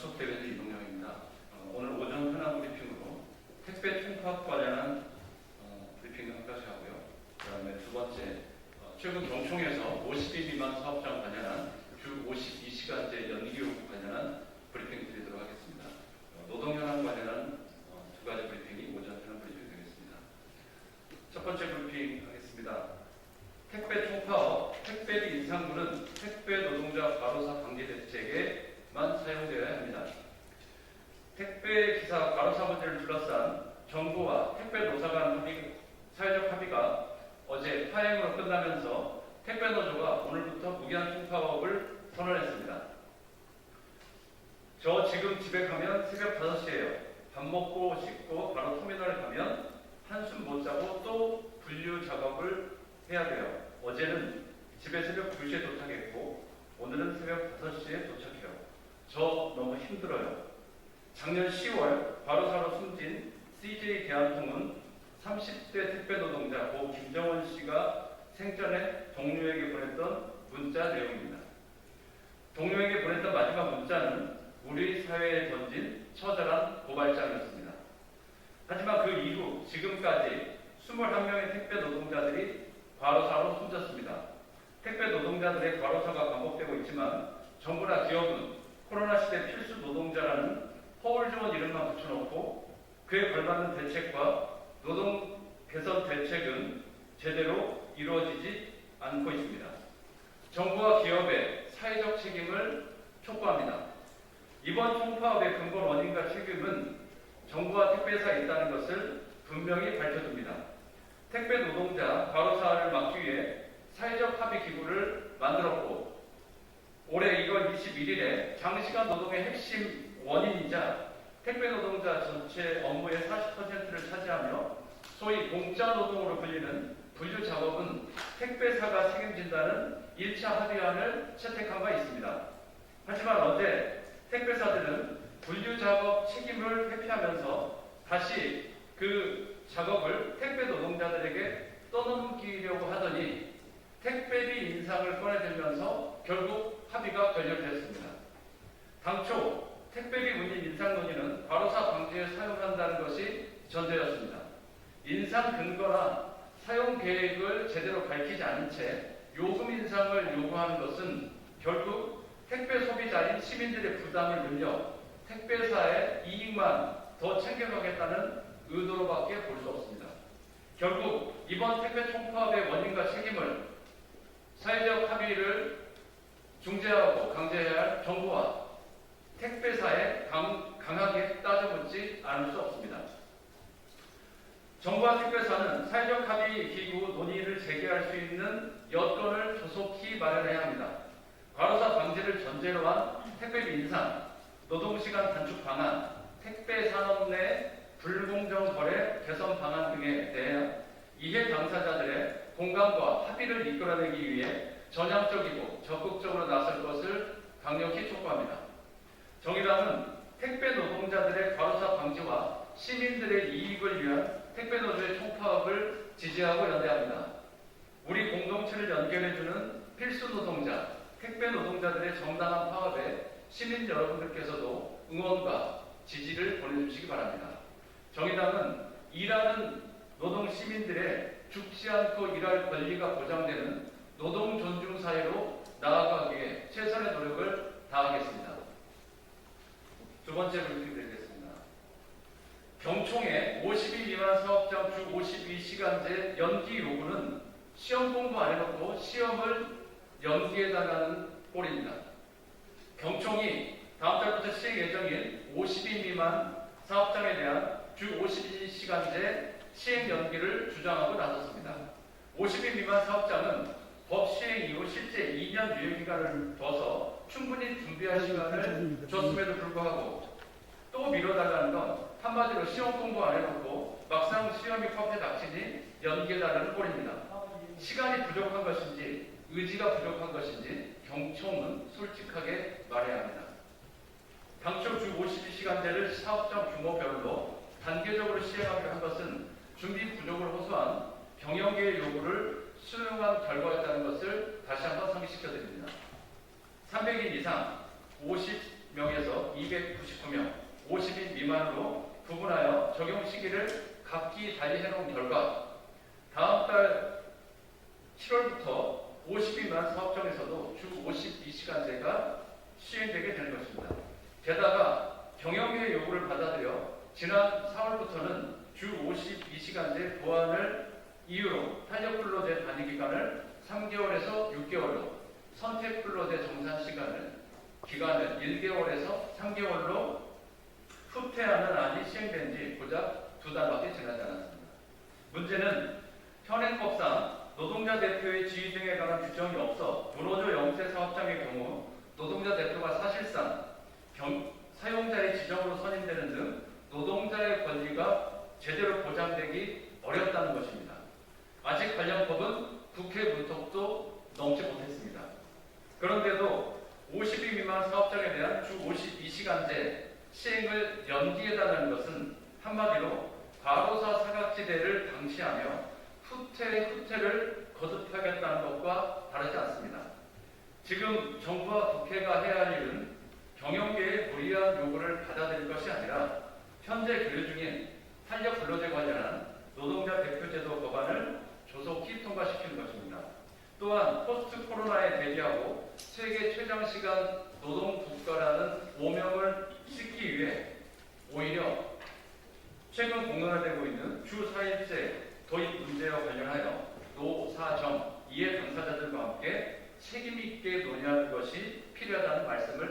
저희는 수석 대변인 이동영입니다. 어, 오늘 오전 현안 브리핑으로 택배 총파업 관련한 어, 브리핑을 한 가지 하고요. 그다음에 두 번째, 어, 최근 경총에서 50인 미만 사업장 관련한 주 52시간제 연기 요구 관련한 브리핑 드리도록 하겠습니다. 어, 노동 현안 관련한 어, 두 가지 브리핑이 오전 현안 브리핑 되겠습니다. 첫 번째 브리핑 하겠습니다. 택배 총파업, 택배비 인상분은 택배 노동자 과로사 방지 대책에 만 사용되어야 합니다. 택배 기사 과로사 문제를 둘러싼 정부와 택배 노사 간 합의, 사회적 합의가 어제 파행으로 끝나면서 택배 노조가 오늘부터 무기한 총파업을 선언했습니다. 저 지금 집에 가면 새벽 5시예요. 밥 먹고 씻고 바로 터미널에 가면 한숨 못 자고 또 분류 작업을 해야 돼요. 어제는 집에 새벽 2시에 도착했고 오늘은 새벽 5시에 도착해요. 저 너무 힘들어요. 작년 10월 과로사로 숨진 대한통운 30대 택배 노동자 고 김정원 씨가 생전에 동료에게 보냈던 문자 내용입니다. 동료에게 보냈던 마지막 문자는 우리 사회에 던진 처절한 고발장이었습니다. 하지만 그 이후 지금까지 21명의 택배 노동자들이 과로사로 숨졌습니다. 택배 노동자들의 과로사가 반복되고 있지만 정부나 기업은 코로나 시대 필수 노동자라는 허울 좋은 이름만 붙여놓고 그에 걸맞는 대책과 노동 개선 대책은 제대로 이루어지지 않고 있습니다. 정부와 기업의 사회적 책임을 촉구합니다. 이번 총파업의 근본 원인과 책임은 정부와 택배사에 있다는 것을 분명히 밝혀줍니다. 택배 노동자 과로사를 막기 위해 사회적 합의 기구를 만들었고 올해 1월 21일에 장시간 노동의 핵심 원인이자 택배 노동자 전체 업무의 40%를 차지하며 소위 공짜 노동으로 불리는 분류 작업은 택배사가 책임진다는 1차 합의안을 채택한 바 있습니다. 하지만 어제 택배사들은 분류 작업 책임을 회피하면서 다시 그 작업을 택배 노동자들에게 떠넘기려고 하더니 택배비 인상을 꺼내들면서 결국 합의가 결렬됐습니다. 당초 택배비 문의 인상 논의는 과로사 방지에 사용한다는 것이 전제였습니다. 인상 근거나 사용 계획을 제대로 밝히지 않은 채 요금 인상을 요구하는 것은 결국 택배 소비자인 시민들의 부담을 늘려 택배사의 이익만 더 챙겨가겠다는 의도로밖에 볼 수 없습니다. 결국 이번 택배 총파업의 원인과 책임을 사회적 합의를 중재하고 강제해야 할 정부와 택배사에 강, 강하게 따져묻지 않을 수 없습니다. 정부와 택배사는 사회적 합의 기구 논의를 재개할 수 있는 여건을 조속히 마련해야 합니다. 과로사 방지를 전제로 한 택배비 인상, 노동시간 단축 방안, 택배 산업 내 불공정 거래 개선 방안 등에 대해 이해 당사자들의 공감과 합의를 이끌어내기 위해 전향적이고 적극적으로 나설 것을 강력히 촉구합니다. 정의당은 택배 노동자들의 과로사 방지와 시민들의 이익을 위한 택배 노조의 총파업을 지지하고 연대합니다. 우리 공동체를 연결해주는 필수 노동자, 택배 노동자들의 정당한 파업에 시민 여러분들께서도 응원과 지지를 보내주시기 바랍니다. 정의당은 일하는 노동 시민들의 죽지 않고 일할 권리가 보장되는 노동 존중 사회로 나아가기 위해 최선의 노력을 다하겠습니다. 두 번째 브리핑 드리겠습니다. 경총의 50인 미만 사업장 주 52시간제 연기 요구는 시험 공부 안 해놓고 시험을 연기해달라는 꼴입니다. 경총이 다음 달부터 시행 예정인 50인 미만 사업장에 대한 주 52시간제 시행 연기를 주장하고 나섰습니다. 50인 미만 사업장은 법 시행 이후 실제 2년 유예 기간을 둬서 충분히 준비할 시간을 줬음에도 불구하고 또 미뤄달라는 건 한마디로 시험 공부 안 해놓고 막상 시험이 컵에 닥치니 연기해달라는 꼴입니다. 시간이 부족한 것인지 의지가 부족한 것인지 경총은 솔직하게 말해야 합니다. 당초 주 52시간제를 사업장 규모별로 단계적으로 시행하기로 한 것은 준비 부족을 호소한 경영계의 요구를 수용한 결과였다는 것을 다시 한번 상기시켜 드립니다. 300인 이상 50 250명에서 299명, 50인 미만으로 구분하여 적용 시기를 각기 달리 해놓은 결과 다음 달 7월부터 50인 미만 사업장에서도 주 52시간제가 시행되게 되는 것입니다. 게다가 경영계의 요구를 받아들여 지난 4월부터는 주 52시간제 보완을 이유로 탄력 근로제 단위 기간을 3개월에서 6개월로 선택 근로제 정산 시간을 기간을 1개월에서 3개월로 후퇴하는 안이 시행된 지 고작 두 달밖에 지나지 않았습니다. 문제는 현행법상 노동자 대표의 지위 등에 관한 규정이 없어 노노조 영세 사업장의 경우 노동자 대표가 사실상 경- 사용자의 지정으로 선임되는 등 노동자의 권리가 제대로 보장되기 어렵다는 것입니다. 아직 관련 법은 국회 문턱도 넘지 못했습니다. 그런데도 50인 미만 사업장에 대한 주 52시간제 시행을 연기해달라는 것은 한마디로 과로사 사각지대를 방치하며 후퇴 후퇴를 거듭하겠다는 것과 다르지 않습니다. 지금 정부와 국회가 해야 할 일은 경영계의 무리한 요구를 받아들일 것이 아니라 현재 계류 중인 탄력 근로제 관련한 노동자 대표제도 법안을 조속히 통과시키는 것입니다. 또한 포스트 코로나에 대비하고 세계 최장 시간 노동 국가라는 오명을 싣기 위해 오히려 최근 공론화되고 있는 주 4일제 도입 문제와 관련하여 노사정 이해 당사자들과 함께 책임있게 논의하는 것이 필요하다는 말씀을